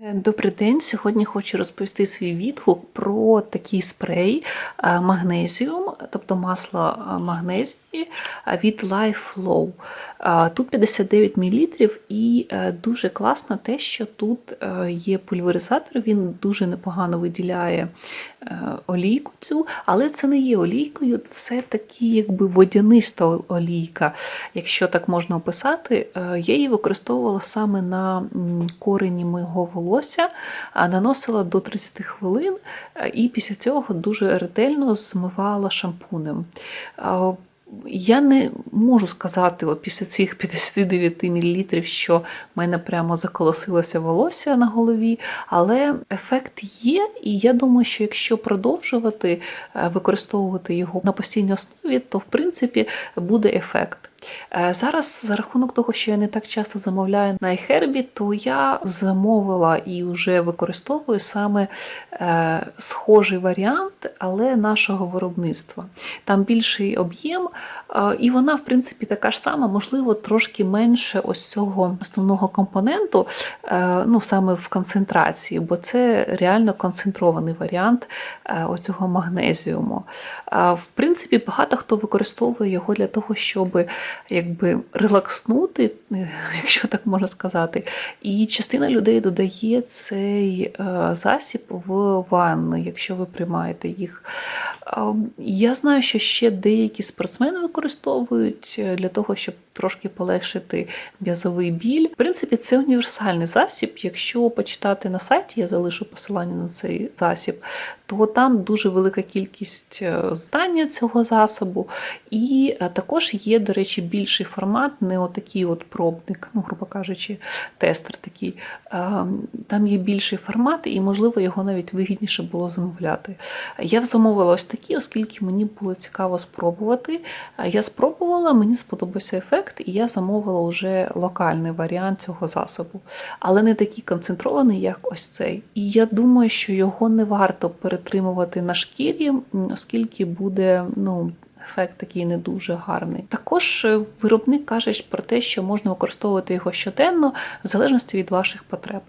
Е, Добрий день. Сьогодні хочу розповісти свій відгук про такий спрей е, магнезіум, тобто масло е, магнезії від LifeFlow. Е, Тут 59 мл і е, дуже класно те, що тут е, є пульверизатор, він дуже непогано виділяє е, олійку цю, але це не є олійкою, це такі якби водяниста олійка, якщо так можна описати. Е, Я її використовувала саме на корені мого волосся, наносила до 30 хвилин е, і після цього дуже ретельно змивала шампунем. Я не можу сказати от після цих 59 мл, що в мене прямо заколосилося волосся на голові, але ефект є, і я думаю, що якщо продовжувати е, використовувати його на постійній основі, то в принципі буде ефект. Е, Зараз за рахунок того, що я не так часто замовляю на iHerb, то я замовила і вже використовую саме е, схожий варіант, але нашого виробництва. Там більший об'єм, е, і вона, в принципі, така ж сама, можливо, трошки менше ось цього основного компоненту, ну саме в концентрації, бо це реально концентрований варіант оцього магнезіуму. В принципі, багато хто використовує його для того, щоб якби релакснути, е, якщо так можна сказати. І частина людей додає цей е, засіб в ванну, якщо ви приймаєте їх. Я знаю, що ще деякі спортсмени використовують е, для того, щоб трошки полегшити м'язовий біль. В принципі, це універсальний засіб. Якщо почитати на сайті, я залишу посилання на цей засіб, то там дуже велика кількість е, здання цього засобу. І е, також є, до речі, більший формат, не отакий от пробник, ну, грубо кажучи, тестер такий. Там є більший формат, і, можливо, його навіть вигідніше було замовляти. Я замовила ось такі, оскільки мені було цікаво спробувати. Е, Я спробувала, мені сподобався ефект, і я замовила вже локальний варіант цього засобу, але не такий концентрований, як ось цей. І я думаю, що його не варто перетримувати на шкірі, оскільки буде, ну. Ефект такий не дуже гарний. Також е, виробник каже про те, що можна використовувати його щоденно в залежності від ваших потреб.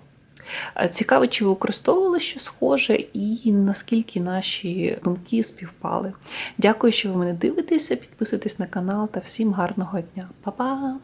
Е, Цікаво, чи ви використовували що схоже і наскільки наші думки співпали. Дякую, що ви мене дивитеся, підписуйтесь на канал та всім гарного дня. Па-па!